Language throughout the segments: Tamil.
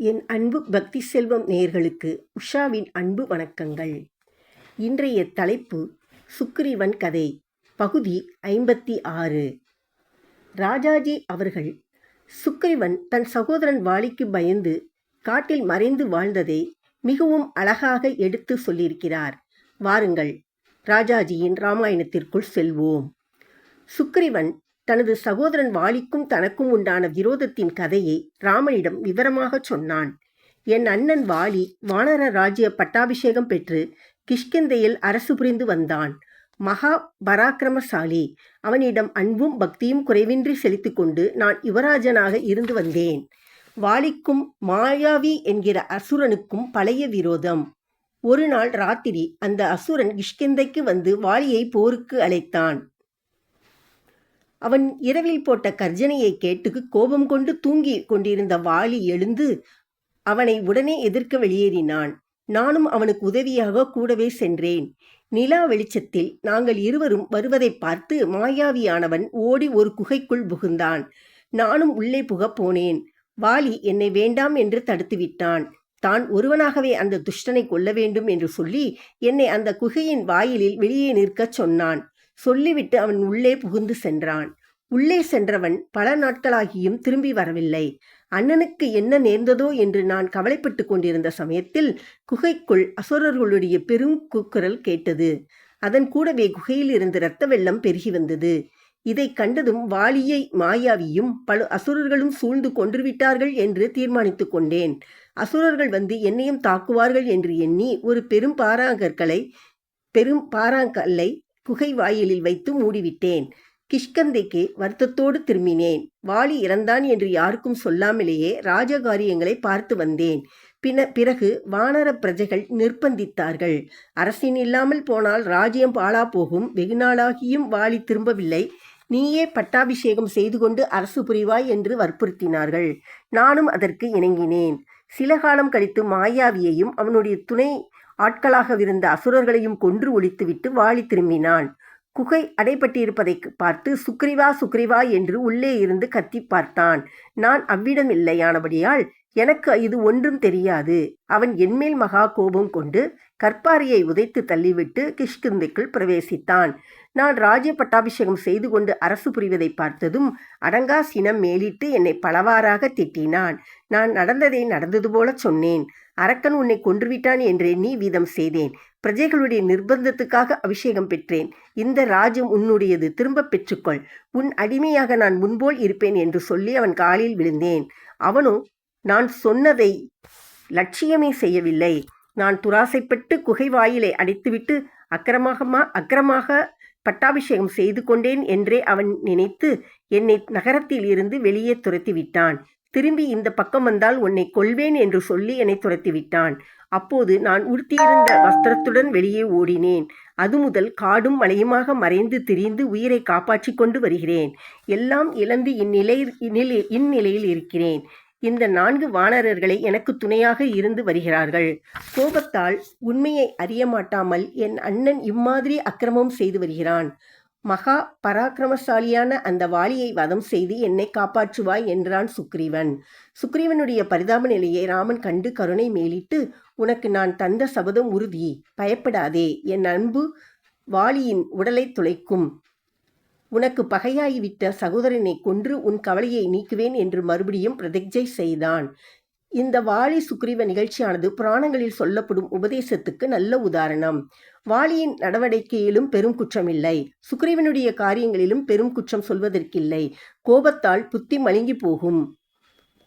என் அன்பு பக்தி செல்வம் நேயர்களுக்கு உஷாவின் அன்பு வணக்கங்கள். இன்றைய தலைப்பு சுக்ரீவன் கதை பகுதி ஐம்பத்தி ஆறு. ராஜாஜி அவர்கள் சுக்ரீவன் தன் சகோதரன் வாலிக்கு பயந்து காட்டில் மறைந்து வாழ்ந்ததை மிகவும் அழகாக எடுத்து சொல்லியிருக்கிறார். வாருங்கள் ராஜாஜியின் ராமாயணத்திற்குள் செல்வோம். சுக்ரீவன் தனது சகோதரன் வாலிக்கும் தனக்கும் உண்டான விரோதத்தின் கதையை ராமனிடம் விவரமாகச் சொன்னான். என் அண்ணன் வாலி வானர ராஜ்ய பட்டாபிஷேகம் பெற்று கிஷ்கிந்தையில் அரசு புரிந்து வந்தான். மகா பராக்கிரமசாலி. அவனிடம் அன்பும் பக்தியும் குறைவின்றி செலுத்திக் கொண்டு நான் யுவராஜனாக இருந்து வந்தேன். வாலிக்கும் மாயாவி என்கிற அசுரனுக்கும் பழைய விரோதம். ஒரு நாள் ராத்திரி அந்த அசுரன் கிஷ்கிந்தைக்கு வந்து வாலியை போருக்கு அழைத்தான். அவன் இரவில் போட்ட கர்ஜனையை கேட்டு கோபம் கொண்டு தூங்கி கொண்டிருந்த வாலி எழுந்து அவனை உடனே எதிர்க்க வெளியேறினான். நானும் அவனுக்கு உதவியாக கூடவே சென்றேன். நிலா வெளிச்சத்தில் நாங்கள் இருவரும் வருவதை பார்த்து மாயாவியானவன் ஓடி ஒரு குகைக்குள் புகுந்தான். நானும் உள்ளே புகப் போனேன். வாலி என்னை வேண்டாம் என்று தடுத்துவிட்டான். தான் ஒருவனாகவே அந்த துஷ்டனை கொல்ல வேண்டும் என்று சொல்லி என்னை அந்த குகையின் வாயிலில் வெளியே நிற்கச் சொன்னான். சொல்லிவிட்டு அவன் உள்ளே புகுந்து சென்றான். உள்ளே சென்றவன் பல நாட்களாகியும் திரும்பி வரவில்லை. அண்ணனுக்கு என்ன நேர்ந்ததோ என்று நான் கவலைப்பட்டு கொண்டிருந்த சமயத்தில் குகைக்குள் அசுரர்களுடைய பெரும் கூக்குரல் கேட்டது. அதன் கூடவே குகையில் இருந்து இரத்த வெள்ளம் பெருகி வந்தது. இதை கண்டதும் வாலியை மாயாவியும் பல அசுரர்களும் சூழ்ந்து கொன்றுவிட்டார்கள் என்று தீர்மானித்து கொண்டேன். அசுரர்கள் வந்து என்னையும் தாக்குவார்கள் என்று எண்ணி ஒரு பெரும் பாறாங்கற்களை பெரும் பாறாங்கல்லை குகை வாயிலில் வைத்து மூடிவிட்டேன். கிஷ்கந்தைக்கு வருத்தத்தோடு திரும்பினேன். வாலி இறந்தான் என்று யாருக்கும் சொல்லாமலேயே ராஜகாரியங்களை பார்த்து வந்தேன். பின பிறகு வானர பிரஜைகள் நிர்பந்தித்தார்கள் அரசின் இல்லாமல் போனால் ராஜ்யம் பாழா போகும். வெகுநாளாகியும் வாலி திரும்பவில்லை. நீயே பட்டாபிஷேகம் செய்து கொண்டு அரசு புரிவாய் என்று வற்புறுத்தினார்கள். நானும் அதற்கு இணங்கினேன். சில காலம் கழித்து மாயாவியையும் அவனுடைய துணை ஆட்களாகவிருந்த அசுரர்களையும் கொன்று ஒழித்துவிட்டு வாளி திரும்பினான். குகை அடைபட்டிருப்பதை பார்த்து சுக்ரிவா சுக்ரிவா என்று உள்ளே இருந்து கத்தி பார்த்தான். நான் அவ்விடம் இல்லையானபடியால் எனக்கு இது ஒன்றும் தெரியாது. அவன் என்மேல் மகா கோபம் கொண்டு கற்பாரியை உதைத்து தள்ளிவிட்டு கிஷ்கிந்திக்குள் பிரவேசித்தான். நான் ராஜ்ய பட்டாபிஷேகம் செய்து கொண்டு அரசு புரிவதை பார்த்ததும் அடங்கா சினம் மேலிட்டு என்னை பலவாறாக திட்டினான். நான் நடந்ததை நடந்தது போல சொன்னேன். அரக்கன் உன்னை கொன்றுவிட்டான் என்றே நீ வீதம் செய்தேன். பிரஜைகளுடைய நிர்பந்தத்துக்காக அபிஷேகம் பெற்றேன். இந்த ராஜ்யம் உன்னுடையது. திரும்ப பெற்றுக்கொள். உன் அடிமையாக நான் முன்போல் இருப்பேன் என்று சொல்லி அவன் காலில் விழுந்தேன். அவனோ நான் சொன்னதை லட்சியமே செய்யவில்லை. நான் துராசைப்பட்டு குகை வாயிலை அடைத்துவிட்டு அக்கிரமாக அக்கிரமாக பட்டாபிஷேகம் செய்து கொண்டேன் என்றே அவன் நினைத்து என்னை நகரத்தில் இருந்து வெளியே துரத்தி விட்டான் திரும்பி இந்த பக்கம் வந்தால் உன்னை கொள்வேன் என்று சொல்லி என்னை துரத்தி விட்டான் அப்போது நான் உடுத்தியிருந்த வஸ்திரத்துடன் வெளியே ஓடினேன். அது முதல் காடும் மலையுமாக மறைந்து திரிந்து உயிரை காப்பாற்றி கொண்டு வருகிறேன். எல்லாம் இழந்து இந்நிலை இந்நிலையில் இருக்கிறேன். இந்த நான்கு வானரர்களை எனக்கு துணையாக இருந்து வருகிறார்கள். கோபத்தால் உண்மையை அறிய மாட்டாமல் என் அண்ணன் இம்மாதிரி அக்கிரமம் செய்து வருகிறான். மகா பராக்கிரமசாலியான அந்த வாலியை வதம் செய்து என்னை காப்பாற்றுவாய் என்றான் சுக்ரீவன். சுக்ரீவனுடைய பரிதாப நிலையை ராமன் கண்டு கருணை மேலிட்டு உனக்கு நான் தந்த சபதம் உறுதி. பயப்படாதே. என் அன்பு வாலியின் உடலை துளைக்கும். உனக்கு பகையாகிவிட்ட சகோதரனை கொன்று உன் கவலையை நீக்குவேன் என்று மறுபடியும் பிரதிஜை செய்தான். இந்த வாலி சுக்ரீவ நிகழ்ச்சியானது புராணங்களில் சொல்லப்படும் உபதேசத்துக்கு நல்ல உதாரணம். வாலியின் நடவடிக்கையிலும் பெரும் குற்றமில்லை. சுக்ரீவனுடைய காரியங்களிலும் பெரும் குற்றம் சொல்வதற்கில்லை. கோபத்தால் புத்தி மழுங்கி போகும்.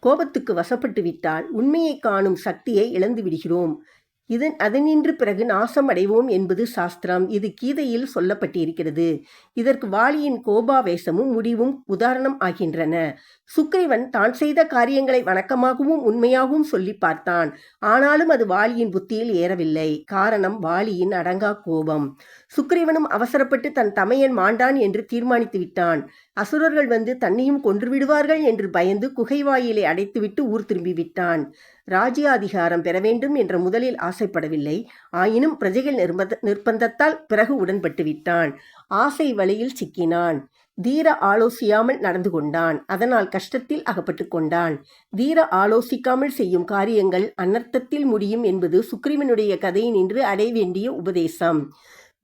கோபத்துக்கு வசப்பட்டு விட்டால் உண்மையை காணும் சக்தியை இழந்து விடுகிறோம் இதன் அதனின்று பிறகு நாசம் அடைவோம் என்பது சாஸ்திரம். இது கீதையில் சொல்லப்பட்டிருக்கிறது. இதற்கு வாலியின் கோபாவேசமும் முடிவும் உதாரணம் ஆகின்றன. சுக்ரீவன் தான் செய்த காரியங்களை வணக்கமாகவும் உண்மையாகவும் சொல்லி பார்த்தான். ஆனாலும் அது வாலியின் புத்தியில் ஏறவில்லை. காரணம் வாலியின் அடங்கா கோபம். சுக்ரீவனும் அவசரப்பட்டு தன் தமையன் மாண்டான் என்று தீர்மானித்து விட்டான். அசுரர்கள் வந்து தன்னையும் கொன்று விடுவார்கள் என்று பயந்து குகை வாயிலை அடைத்துவிட்டு ஊர் திரும்பிவிட்டான் ராஜ்யாதிகாரம் பெற வேண்டும் என்ற முதலில் ஆசை ஆசைப்படவில்லை. ஆயினும் பிரஜைகள் நிர்பந்த நிர்பந்தத்தால் பிறகு உடன்பட்டு விட்டான். ஆசை வழியில் சிக்கினான். தீர ஆலோசியாமல் நடந்து கொண்டான். அதனால் கஷ்டத்தில் அகப்பட்டு கொண்டான். தீர ஆலோசிக்காமல் செய்யும் காரியங்கள் அனர்த்தத்தில் முடியும் என்பது சுக்ரீவனுடைய கதையினின்று அடைய வேண்டிய உபதேசம்.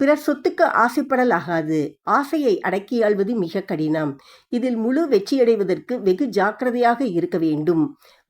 பிறர் சொத்துக்கு ஆசைப்படல் ஆகாது. ஆசையை அடக்கியாள்வது மிக கடினம். இதில் முழு வெற்றியடைவதற்கு வெகு ஜாக்கிரதையாக இருக்க வேண்டும்.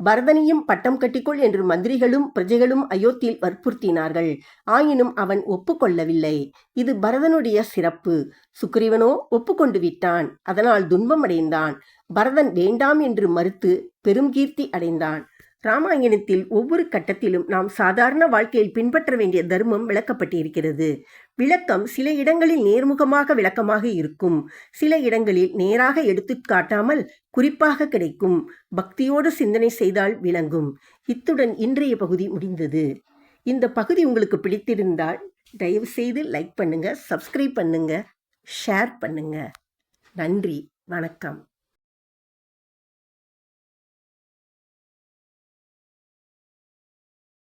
பரதனையும் பட்டம் கட்டிக்கொள் என்று மந்திரிகளும் பிரஜைகளும் அயோத்தியில் வற்புறுத்தினார்கள். ஆயினும் அவன் ஒப்புக்கொள்ளவில்லை. இது பரதனுடைய சிறப்பு. சுக்ரீவனோ ஒப்புக்கொண்டு விட்டான். அதனால் துன்பம் அடைந்தான் பரதன் வேண்டாம் என்று மறுத்து பெரும் கீர்த்தி அடைந்தான். ராமாயணத்தில் ஒவ்வொரு கட்டத்திலும் நாம் சாதாரண வாழ்க்கையில் பின்பற்ற வேண்டிய தர்மம் விளக்கப்பட்டிருக்கிறது. விளக்கம் சில இடங்களில் நேர்முகமாக விளக்கமாக இருக்கும். சில இடங்களில் நேராக எடுத்து காட்டாமல் குறிப்பாக கிடைக்கும். பக்தியோடு சிந்தனை செய்தால் விளங்கும். இத்துடன் இன்றைய பகுதி முடிந்தது. இந்த பகுதி உங்களுக்கு பிடித்திருந்தால் தயவு செய்து லைக் பண்ணுங்க சப்ஸ்கிரைப் பண்ணுங்க ஷேர் பண்ணுங்க. நன்றி வணக்கம்.